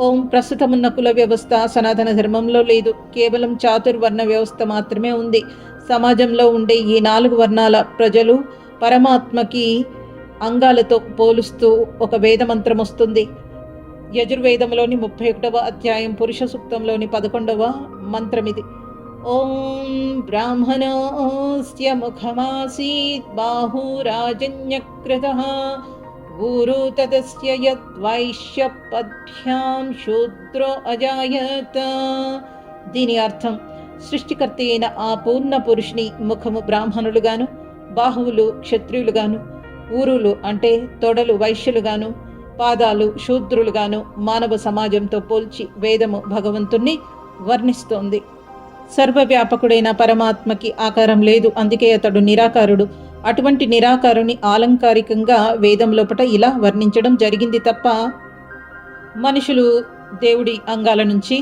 ఓం ప్రస్తుతమున్న కుల వ్యవస్థ సనాతన ధర్మంలో లేదు. కేవలం చాతుర్వర్ణ వ్యవస్థ మాత్రమే ఉంది. సమాజంలో ఉండే ఈ నాలుగు వర్ణాల ప్రజలు పరమాత్మకి అంగాలతో పోలుస్తూ ఒక వేదమంత్రం వస్తుంది. యజుర్వేదంలోని ముప్పై ఒకటవ అధ్యాయం పురుష సూక్తంలోని పదకొండవ మంత్రం ఇది. ఓం బ్రాహ్మణోస్య ముఖమాసీత్ బాహురాజన్యకృత ఊరు తదస్య యద్వైశ్య పద్భ్యాం శూద్రో అజాయత దీని అర్థం సృష్టికర్త అయిన ఆ పూర్ణ పురుషుని ముఖము బ్రాహ్మణులుగాను బాహువులు క్షత్రియులుగాను ఊరులు అంటే తొడలు వైశ్యులుగాను పాదాలు శూద్రులుగాను మానవ సమాజంతో పోల్చి వేదము భగవంతుణ్ణి వర్ణిస్తోంది. సర్వవ్యాపకుడైన పరమాత్మకి ఆకారం లేదు అందుకే అతడు నిరాకారుడు. అటువంటి నిరాకారుని ఆలంకారికంగా వేదం లోపట ఇలా వర్ణించడం జరిగింది తప్ప మనుషులు దేవుడి అంగాల నుంచి